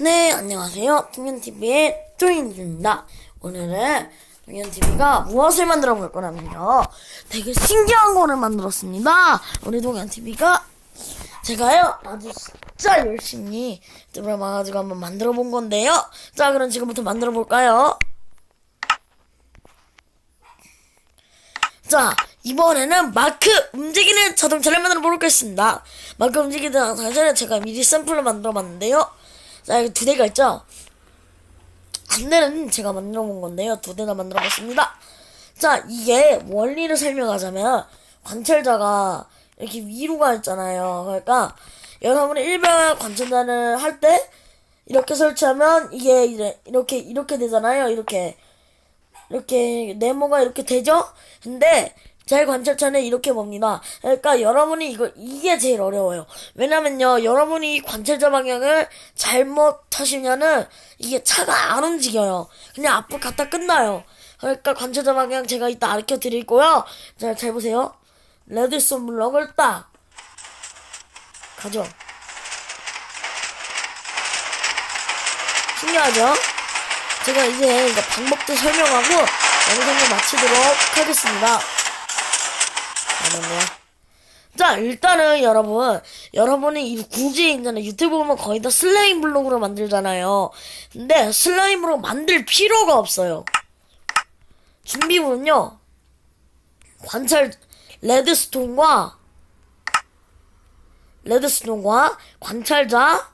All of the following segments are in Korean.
네, 안녕하세요. 동현TV의 조인입니다. 오늘은 동현TV가 무엇을 만들어 볼 거냐면요. 되게 신기한 거를 만들었습니다. 우리 동현TV가 제가요, 아주 진짜 열심히 들어봐가지고 한번 만들어 본 건데요. 자, 그럼 지금부터 만들어 볼까요? 자, 이번에는 마크 움직이는 자동차를 만들어 보겠습니다. 마크 움직이는 자동차는 제가 미리 샘플로 만들어 봤는데요. 자, 여기 두 대가 있죠? 한 대는 제가 만들어 본 건데요. 두 대나 만들어 봤습니다. 자, 이게 원리를 설명하자면, 관찰자가 이렇게 위로 가 있잖아요. 그러니까, 여러분이 일반 관찰자를 할 때, 이렇게 설치하면, 이게 이래- 이렇게, 이렇게 되잖아요. 이렇게. 이렇게 네모가 이렇게 되죠? 근데 제 관찰차는 이렇게 봅니다. 그러니까 여러분이 이거 이게 제일 어려워요. 왜냐면요, 여러분이 이 관찰자 방향을 잘못 하시면은 이게 차가 안 움직여요. 그냥 앞으로 갔다 끝나요. 그러니까 관찰자 방향 제가 이따 알려 드리고요. 자, 잘 보세요. 레드스톤 블럭을 딱 가죠. 신기하죠? 제가 이제 방법도 설명하고 영상을 마치도록 하겠습니다. 잠깐만요. 자, 일단은 여러분, 여러분이 이 굳이 있잖아요. 유튜브 보면 거의 다 슬라임 블록으로 만들잖아요. 근데 슬라임으로 만들 필요가 없어요. 준비물은요, 관찰, 레드스톤과, 레드스톤과 관찰자,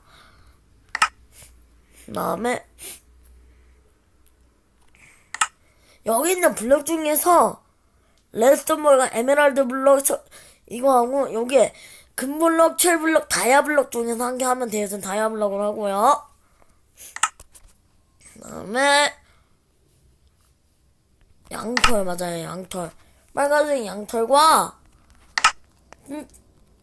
그 다음에, 여기 있는 블럭 중에서 레드스톤 블럭과 에메랄드 블럭 저- 이거 하고 여기에 금블럭, 철블럭, 다이아블럭 중에서 한 개 하면 돼요. 전 다이아블럭을 하고요. 그다음에 양털 맞아요. 양털. 빨간색 양털과 음,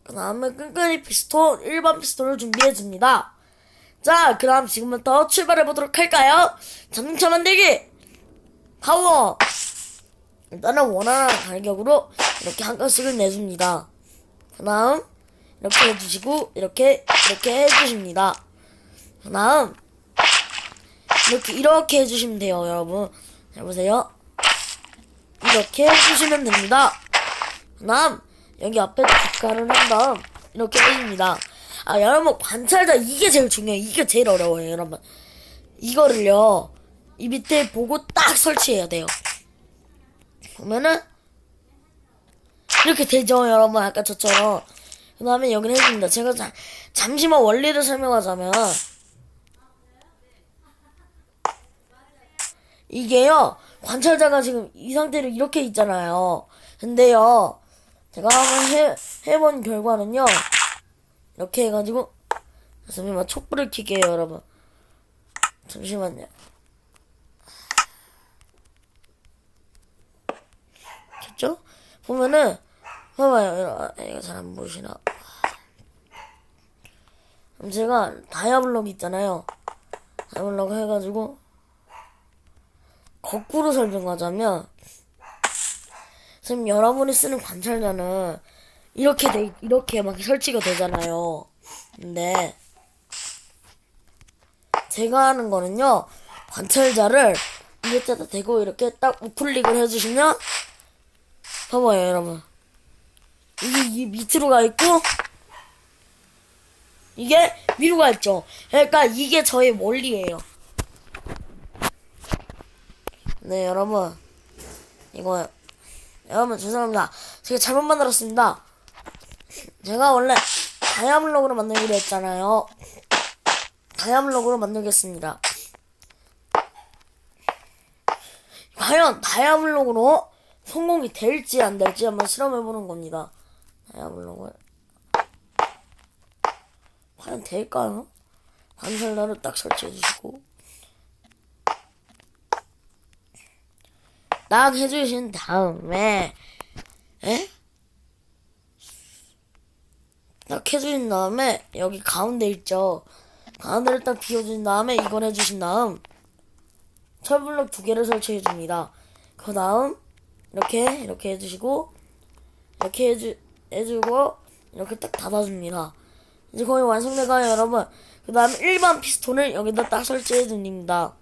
그 다음에 끈끈이 피스톨, 일반 피스톨을 준비해 줍니다. 자, 그럼 지금부터 출발해 보도록 할까요? 자동차 만들기. 파워! 일단은 원활한 가격으로 이렇게 한 칸씩을 내줍니다. 그 다음, 이렇게 해주시고, 이렇게, 이렇게 해주십니다. 그 다음, 이렇게, 이렇게 해주시면 돼요, 여러분. 잘 보세요. 이렇게 해주시면 됩니다. 그 다음, 여기 앞에 뒷가를 한 다음, 이렇게 해줍니다. 아, 여러분, 관찰자, 이게 제일 중요해요. 이게 제일 어려워요, 여러분. 이거를요, 이 밑에 보고 딱 설치해야 돼요. 보면은 이렇게 되죠, 여러분. 아까 저처럼. 그 다음에 여기는 해줍니다. 제가 자, 잠시만 원리를 설명하자면 이게요, 관찰자가 지금 이 상태로 이렇게 있잖아요. 근데요, 제가 한번 해, 해본 결과는요, 이렇게 해가지고, 잠시만 촛불을 켜게요, 여러분. 잠시만요. 됐죠? 보면은 봐봐요. 이거 잘 안 보이시나? 그럼 제가 다이아블럭 있잖아요. 다이아블럭 해가지고 거꾸로 설명하자면 지금 여러분이 쓰는 관찰자는 이렇게 돼 이렇게 막 설치가 되잖아요. 근데 제가 하는 거는요 관찰자를 위에다가 대고 이렇게 딱 우클릭을 해주시면 봐봐요, 여러분. 이게, 이게 밑으로 가 있고, 이게 위로 가 있죠. 그러니까 이게 저의 원리예요. 네, 여러분. 이거, 여러분, 죄송합니다. 제가 잘못 만들었습니다. 제가 원래 다이아블록으로 만들기로 했잖아요. 다이아블록으로 만들겠습니다. 과연 다이아블록으로 성공이 될지 안 될지 한번 실험해보는 겁니다. 다이아블록을. 과연 될까요? 관찰자를 딱 설치해주시고. 딱 해주신 다음에, 에? 딱 해주신 다음에, 여기 가운데 있죠? 가운데를 딱 비워주신 다음에, 이걸 해주신 다음, 철블럭 두 개를 설치해줍니다. 그 다음, 이렇게 이렇게 해주시고 이렇게 해주 해주고 이렇게 딱 닫아줍니다. 이제 거의 완성돼가요 여러분 그 다음 일반 피스톤을 여기다 딱 설치해 줍니다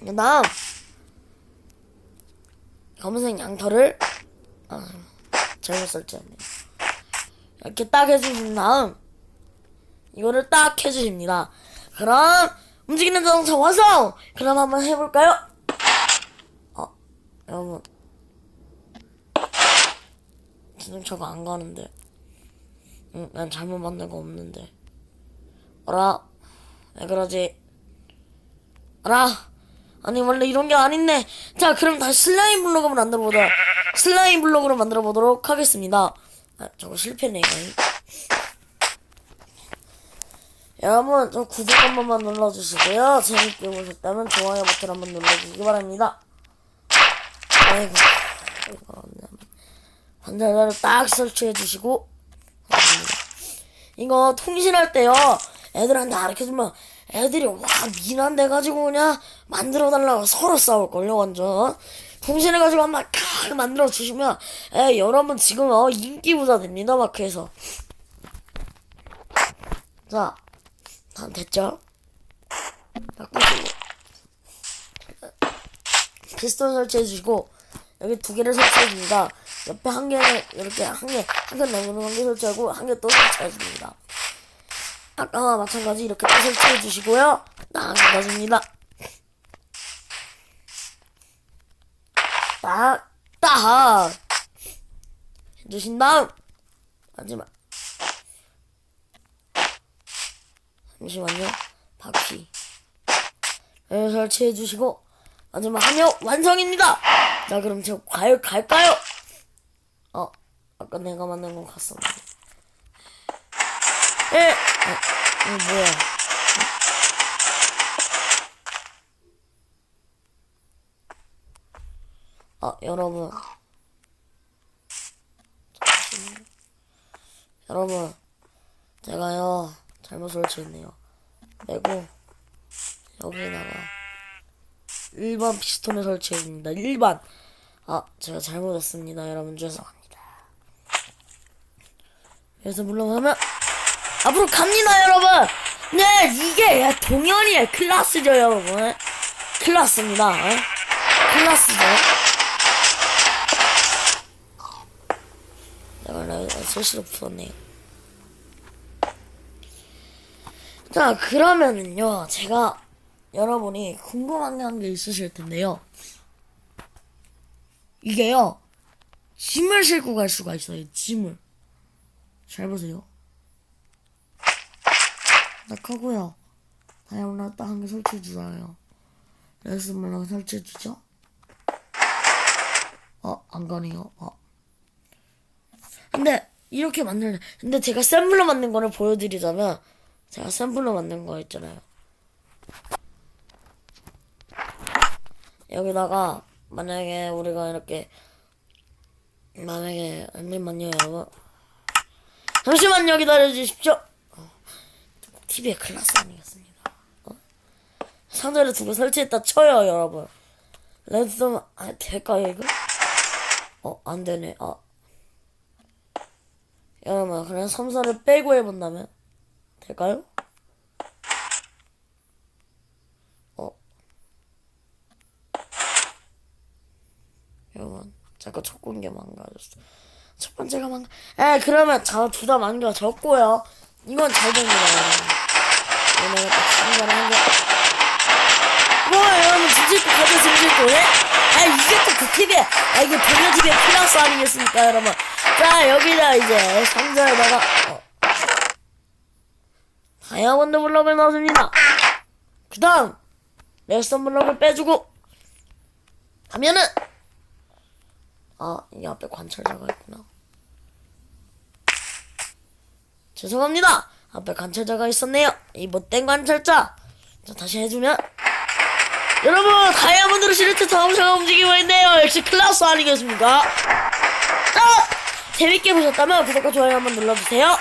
그 다음 검은색 양털을 아, 잘못 설치했네요 이렇게 딱 해주신 다음 이거를 딱 해주십니다 그럼 움직이는 자동차 완성! 그럼 한번 해볼까요? 어 여러분 자동차가 안 가는데 응, 난 잘못 만든 거 없는데. 어라, 왜 그러지? 어라, 아니 원래 이런 게 아닌데. 자, 그럼 다시 슬라임 블록을 만들어 보자. 슬라임 블록으로 만들어 보도록 하겠습니다. 아, 저거 실패네, 이거. 여러분, 저 구독 한 번만 눌러주시고요. 재밌게 보셨다면 좋아요 버튼 한번 눌러주시기 바랍니다. 아이고, 이거 반대로 딱 설치해 주시고. 이거 통신할 때요 애들한테 가르쳐주면 애들이 와 미난돼 가지고 그냥 만들어 달라고 서로 싸울 걸요 완전. 통신해 가지고 한번 칵 만들어 주시면 에 여러분 지금 어 인기 부자 됩니다 마크에서. 자다 됐죠? 바꾸시고 피스톤 설치해 주시고 여기 두 개를 설치해 줍니다. 옆에 한 개는 이렇게 한 개, 한개 남는 한개 설치하고 한 개 또 설치해 줍니다. 아까와 마찬가지 이렇게 또 설치해 주시고요. 딱 놔줍니다. 딱, 딱! 해주신 다음, 마지막. 잠시만요. 바퀴. 를 설치해 주시고, 마지막 하며 완성입니다! 자, 그럼 저 과연 갈까요? 어, 아까 내가 만든 건 갔었는데. 에! 어, 이거 뭐야? 아, 여러분. 여러분, 제가요, 잘못 설치했네요. 그리고, 여기다가, 일반 피스톤을 설치해줍니다. 일반. 아, 제가 잘못했습니다. 여러분, 죄송합니다. 그래서 물러가면, 앞으로 갑니다, 여러분! 네, 이게 야, 동현이의 클라스죠, 여러분. 클라스입니다. 에? 클라스죠. 내가 나 실수로 풀었네요. 자, 그러면은요, 제가 여러분이 궁금한 게 있으실 텐데요. 이게요, 짐을 싣고 갈 수가 있어요, 짐을. 잘 보세요. 딱 하고요. 다이아몬드 딱한 개 설치해 주잖아요. 레스 물랑 설치해 주죠? 어, 안 가네요. 어. 근데, 이렇게 만들래. 근데 제가 샘플로 만든 거를 보여드리자면, 제가 샘플로 만든 거 있잖아요. 여기다가 만약에 우리가 이렇게 만약에 잠시만요 여러분 잠시만요 기다려 주십시오 TV의 클라스 아니겠습니까 어? 상자를 두고 설치했다 쳐요 여러분 레드스톤 아 될까요 이거? 어 안되네 아 여러분 그냥 섬사를 빼고 해본다면 될까요? 자꾸 첫 공개 망가졌어 첫 번째가 망가 에 그러면 저두다 망가졌고요. 이건 잘 됩니다 여러분. 내가 딱 상관을 한게 뭐야 여러분 짐짓고 가져 짐짓고 예? 아 이게 또그 TV에 아 이게 TV의 플러스 아니겠습니까 여러분? 자 여기다 이제 상자에다가 어. 다이아몬드 블럭을 넣어줍니다. 그 다음 레스턴 블럭을 빼주고 하면은 아, 이 앞에 관찰자가 있구나. 죄송합니다. 앞에 관찰자가 있었네요. 이 못된 관찰자. 자, 다시 해주면. 여러분, 다이아몬드로 시리트 자동차가 움직이고 있네요. 역시 클라스 아니겠습니까? 자, 재밌게 보셨다면 구독과 좋아요 한번 눌러주세요.